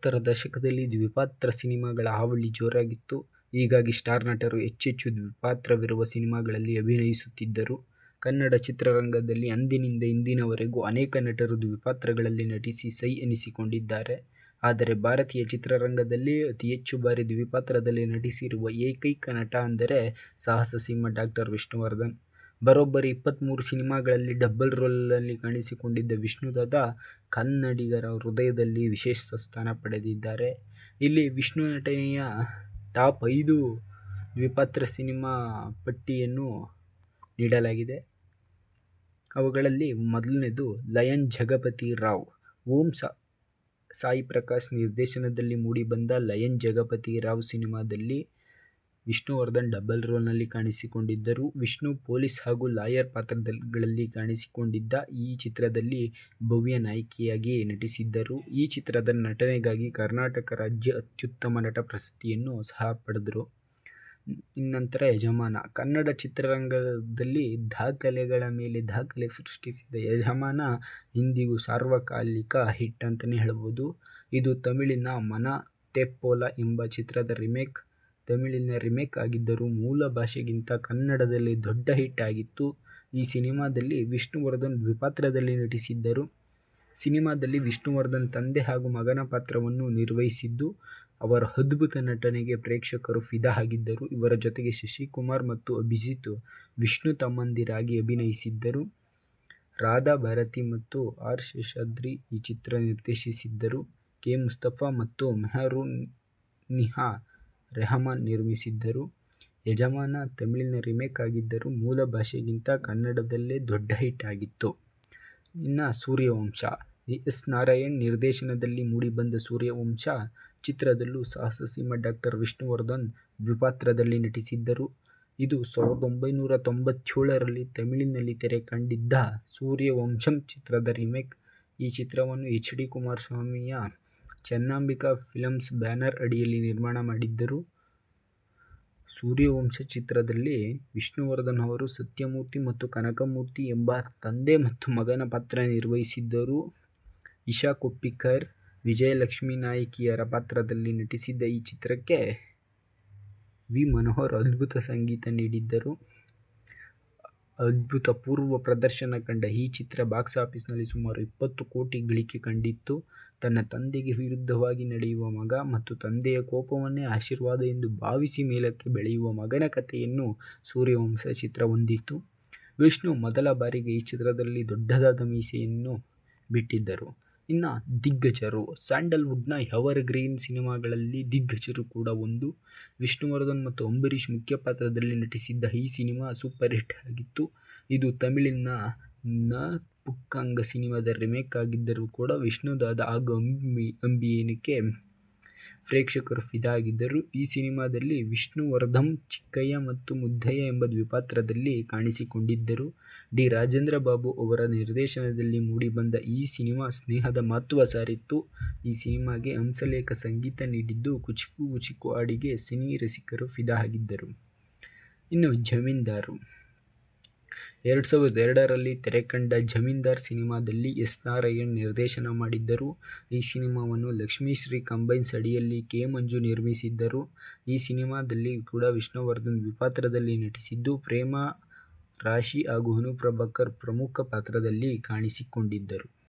ತೊಂಬತ್ತರ ದಶಕದಲ್ಲಿ ದ್ವಿಪಾತ್ರ ಸಿನಿಮಾಗಳ ಹಾವಳಿ ಜೋರಾಗಿತ್ತು. ಹೀಗಾಗಿ ಸ್ಟಾರ್ ನಟರು ಹೆಚ್ಚೆಚ್ಚು ದ್ವಿಪಾತ್ರವಿರುವ ಸಿನಿಮಾಗಳಲ್ಲಿ ಅಭಿನಯಿಸುತ್ತಿದ್ದರು. ಕನ್ನಡ ಚಿತ್ರರಂಗದಲ್ಲಿ ಅಂದಿನಿಂದ ಇಂದಿನವರೆಗೂ ಅನೇಕ ನಟರು ದ್ವಿಪಾತ್ರಗಳಲ್ಲಿ ನಟಿಸಿ ಸೈ ಎನಿಸಿಕೊಂಡಿದ್ದಾರೆ. ಆದರೆ ಭಾರತೀಯ ಚಿತ್ರರಂಗದಲ್ಲಿ ಅತಿ ಹೆಚ್ಚು ಬಾರಿ ದ್ವಿಪಾತ್ರದಲ್ಲಿ ನಟಿಸಿರುವ ಏಕೈಕ ನಟ ಅಂದರೆ ಸಾಹಸ ಸಿಂಹ ಡಾಕ್ಟರ್ ವಿಷ್ಣುವರ್ಧನ್. ಬರೋಬ್ಬರಿ ಇಪ್ಪತ್ಮೂರು ಸಿನಿಮಾಗಳಲ್ಲಿ ಡಬ್ಬಲ್ ರೋಲಲ್ಲಿ ಕಾಣಿಸಿಕೊಂಡಿದ್ದ ವಿಷ್ಣುದಾದ ಕನ್ನಡಿಗರ ಹೃದಯದಲ್ಲಿ ವಿಶೇಷ ಸ್ಥಾನ ಪಡೆದಿದ್ದಾರೆ. ಇಲ್ಲಿ ವಿಷ್ಣು ನಟನೆಯ ಟಾಪ್ ಐದು ದ್ವಿಪಾತ್ರ ಸಿನಿಮಾ ಪಟ್ಟಿಯನ್ನು ನೀಡಲಾಗಿದೆ. ಅವುಗಳಲ್ಲಿ ಮೊದಲನೇದು ಲಯನ್ ಜಗಪತಿ ರಾವ್. ಓಂ ಸಾಯಿ ಪ್ರಕಾಶ್ ನಿರ್ದೇಶನದಲ್ಲಿ ಮೂಡಿಬಂದ ಲಯನ್ ಜಗಪತಿ ರಾವ್ ಸಿನಿಮಾದಲ್ಲಿ ವಿಷ್ಣುವರ್ಧನ್ ಡಬಲ್ ರೋಲ್ನಲ್ಲಿ ಕಾಣಿಸಿಕೊಂಡಿದ್ದರು. ವಿಷ್ಣು ಪೊಲೀಸ್ ಹಾಗೂ ಲಾಯರ್ ಪಾತ್ರಗಳಲ್ಲಿ ಕಾಣಿಸಿಕೊಂಡಿದ್ದ ಈ ಚಿತ್ರದಲ್ಲಿ ಭವ್ಯ ನಾಯಕಿಯಾಗಿ ನಟಿಸಿದ್ದರು. ಈ ಚಿತ್ರದ ನಟನೆಗಾಗಿ ಕರ್ನಾಟಕ ರಾಜ್ಯ ಅತ್ಯುತ್ತಮ ನಟ ಪ್ರಶಸ್ತಿಯನ್ನು ಸಹ ಪಡೆದರು. ಇನ್ನಂತರ ಯಜಮಾನ. ಕನ್ನಡ ಚಿತ್ರರಂಗದಲ್ಲಿ ದಾಖಲೆಗಳ ಮೇಲೆ ದಾಖಲೆ ಸೃಷ್ಟಿಸಿದ ಯಜಮಾನ ಇಂದಿಗೂ ಸಾರ್ವಕಾಲಿಕ ಹಿಟ್ ಅಂತಲೇ ಹೇಳ್ಬೋದು ಇದು ತಮಿಳಿನ ಮನ ತೆಪ್ಪೋಲ ಎಂಬ ಚಿತ್ರದ ರಿಮೇಕ್. ತಮಿಳಿನ ರಿಮೇಕ್ ಆಗಿದ್ದರೂ ಮೂಲ ಭಾಷೆಗಿಂತ ಕನ್ನಡದಲ್ಲಿ ದೊಡ್ಡ ಹಿಟ್ ಆಗಿತ್ತು. ಈ ಸಿನಿಮಾದಲ್ಲಿ ವಿಷ್ಣುವರ್ಧನ್ ದ್ವಿಪಾತ್ರದಲ್ಲಿ ನಟಿಸಿದ್ದರು. ಸಿನಿಮಾದಲ್ಲಿ ವಿಷ್ಣುವರ್ಧನ್ ತಂದೆ ಹಾಗೂ ಮಗನ ಪಾತ್ರವನ್ನು ನಿರ್ವಹಿಸಿದ್ದು, ಅವರ ಅದ್ಭುತ ನಟನೆಗೆ ಪ್ರೇಕ್ಷಕರು ಫಿದಾ ಆಗಿದ್ದರು. ಇವರ ಜೊತೆಗೆ ಶಶಿಕುಮಾರ್ ಮತ್ತು ಅಭಿಜಿತ್ ವಿಷ್ಣು ತಮ್ಮಂದಿರಾಗಿ ಅಭಿನಯಿಸಿದ್ದರು. ರಾಧಾ ಭಾರತಿ ಮತ್ತು ಆರ್. ಶೇಷಾದ್ರಿ ಈ ಚಿತ್ರ ನಿರ್ದೇಶಿಸಿದ್ದರು. ಕೆ. ಮುಸ್ತಫಾ ಮತ್ತು ಮೆಹರುನ್ನಿಸಾ ರೆಹಮಾನ್ ನಿರ್ಮಿಸಿದ್ದರು. ಯಜಮಾನ ತಮಿಳಿನ ರಿಮೇಕ್ ಆಗಿದ್ದರೂ ಮೂಲ ಭಾಷೆಗಿಂತ ಕನ್ನಡದಲ್ಲೇ ದೊಡ್ಡ ಹಿಟ್ ಆಗಿತ್ತು. ಇನ್ನು ಸೂರ್ಯವಂಶ. ಎಸ್. ನಾರಾಯಣ್ ನಿರ್ದೇಶನದಲ್ಲಿ ಮೂಡಿಬಂದ ಸೂರ್ಯವಂಶ ಚಿತ್ರದಲ್ಲೂ ಸಾಹಸಸಿಂಹ ಡಾಕ್ಟರ್ ವಿಷ್ಣುವರ್ಧನ್ ದ್ವಿಪಾತ್ರದಲ್ಲಿ ನಟಿಸಿದ್ದರು. ಇದು ಸಾವಿರದ ಒಂಬೈನೂರ ತೊಂಬತ್ತೇಳರಲ್ಲಿ ತಮಿಳಿನಲ್ಲಿ ತೆರೆ ಕಂಡಿದ್ದ ಸೂರ್ಯವಂಶಂ ಚಿತ್ರದ ರಿಮೇಕ್. ಈ ಚಿತ್ರವನ್ನು ಎಚ್. ಡಿ. ಕುಮಾರಸ್ವಾಮಿಯ ಚೆನ್ನಾಂಬಿಕಾ ಫಿಲಮ್ಸ್ ಬ್ಯಾನರ್ ಅಡಿಯಲ್ಲಿ ನಿರ್ಮಾಣ ಮಾಡಿದ್ದರು. ಸೂರ್ಯವಂಶ ಚಿತ್ರದಲ್ಲಿ ವಿಷ್ಣುವರ್ಧನ್ ಅವರು ಸತ್ಯಮೂರ್ತಿ ಮತ್ತು ಕನಕಮೂರ್ತಿ ಎಂಬ ತಂದೆ ಮತ್ತು ಮಗನ ಪಾತ್ರ ನಿರ್ವಹಿಸಿದ್ದರು. ಇಶಾ ಕೊಪ್ಪಿಕರ್, ವಿಜಯಲಕ್ಷ್ಮಿ ನಾಯಕಿಯರ ಪಾತ್ರದಲ್ಲಿ ನಟಿಸಿದ್ದ ಈ ಚಿತ್ರಕ್ಕೆ ವಿ. ಮನೋಹರ್ ಅದ್ಭುತ ಸಂಗೀತ ನೀಡಿದ್ದರು. ಅಭೂತಪೂರ್ವ ಪ್ರದರ್ಶನ ಕಂಡ ಈ ಚಿತ್ರ ಬಾಕ್ಸ್ ಆಫೀಸ್ನಲ್ಲಿ ಸುಮಾರು ಇಪ್ಪತ್ತು ಕೋಟಿ ಗಳಿಕೆ ಕಂಡಿತ್ತು. ತನ್ನ ತಂದೆಗೆ ವಿರುದ್ಧವಾಗಿ ನಡೆಯುವ ಮಗ ಮತ್ತು ತಂದೆಯ ಕೋಪವನ್ನೇ ಆಶೀರ್ವಾದ ಎಂದು ಭಾವಿಸಿ ಮೇಲಕ್ಕೆ ಬೆಳೆಯುವ ಮಗನ ಕಥೆಯನ್ನು ಸೂರ್ಯವಂಶ ಚಿತ್ರ ಹೊಂದಿತ್ತು. ವಿಷ್ಣು ಮೊದಲ ಬಾರಿಗೆ ಈ ಚಿತ್ರದಲ್ಲಿ ದೊಡ್ಡದಾದ ಮೀಸೆಯನ್ನು ಬಿಟ್ಟಿದ್ದರು. ಇನ್ನು ದಿಗ್ಗಜರು. ಸ್ಯಾಂಡಲ್ವುಡ್ನ ಎವರ್ ಗ್ರೀನ್ ಸಿನಿಮಾಗಳಲ್ಲಿ ದಿಗ್ಗಜರು ಕೂಡ ಒಂದು. ವಿಷ್ಣುವರ್ಧನ್ ಮತ್ತು ಅಂಬರೀಷ್ ಮುಖ್ಯ ಪಾತ್ರದಲ್ಲಿ ನಟಿಸಿದ್ದ ಈ ಸಿನಿಮಾ ಸೂಪರ್ ಹಿಟ್ ಆಗಿತ್ತು. ಇದು ತಮಿಳಿನ ನ ಪುಕ್ಕಂಗ ಸಿನಿಮಾದ ರಿಮೇಕ್ ಆಗಿದ್ದರೂ ಕೂಡ ವಿಷ್ಣುದಾದಾ ಹಾಗೂ ಅಂಬಿಯಕ್ಕೆ ಪ್ರೇಕ್ಷಕರು ಫಿದಾಗಿದ್ದರು. ಈ ಸಿನಿಮಾದಲ್ಲಿ ವಿಷ್ಣುವರ್ಧನ್ ಚಿಕ್ಕಯ್ಯ ಮತ್ತು ಮುದ್ದಯ್ಯ ಎಂಬ ದ್ವಿಪಾತ್ರದಲ್ಲಿ ಕಾಣಿಸಿಕೊಂಡಿದ್ದರು. ಡಿ. ರಾಜೇಂದ್ರ ಬಾಬು ಅವರ ನಿರ್ದೇಶನದಲ್ಲಿ ಮೂಡಿಬಂದ ಈ ಸಿನಿಮಾ ಸ್ನೇಹದ ಮಹತ್ವ ಸಾರಿತ್ತು. ಈ ಸಿನಿಮಾಗೆ ಹಂಸಲೇಖ ಸಂಗೀತ ನೀಡಿದ್ದು, ಕುಚಿಕು ಕುಚಿಕು ಹಾಡಿಗೆ ಸಿನಿ ರಸಿಕರು ಫಿದಾ ಆಗಿದ್ದರು. ಇನ್ನು ಜಮೀನ್ದಾರ್. ಎರಡು ಸಾವಿರದ ಎರಡರಲ್ಲಿ ತೆರೆಕಂಡ ಜಮೀನ್ದಾರ್ ಸಿನಿಮಾದಲ್ಲಿ ಎಸ್. ನಾರಾಯಣ್ ನಿರ್ದೇಶನ ಮಾಡಿದ್ದರು. ಈ ಸಿನಿಮಾವನ್ನು ಲಕ್ಷ್ಮೀಶ್ರೀ ಕಂಬೈನ್ಸ್ ಅಡಿಯಲ್ಲಿ ಕೆ. ಮಂಜು ನಿರ್ಮಿಸಿದ್ದರು. ಈ ಸಿನಿಮಾದಲ್ಲಿ ಕೂಡ ವಿಷ್ಣುವರ್ಧನ್ ದ್ವಿಪಾತ್ರದಲ್ಲಿ ನಟಿಸಿದ್ದು, ಪ್ರೇಮಾ ರಾಶಿ ಹಾಗೂ ಅನು ಪ್ರಭಾಕರ್ ಪ್ರಮುಖ ಪಾತ್ರದಲ್ಲಿ ಕಾಣಿಸಿಕೊಂಡಿದ್ದರು.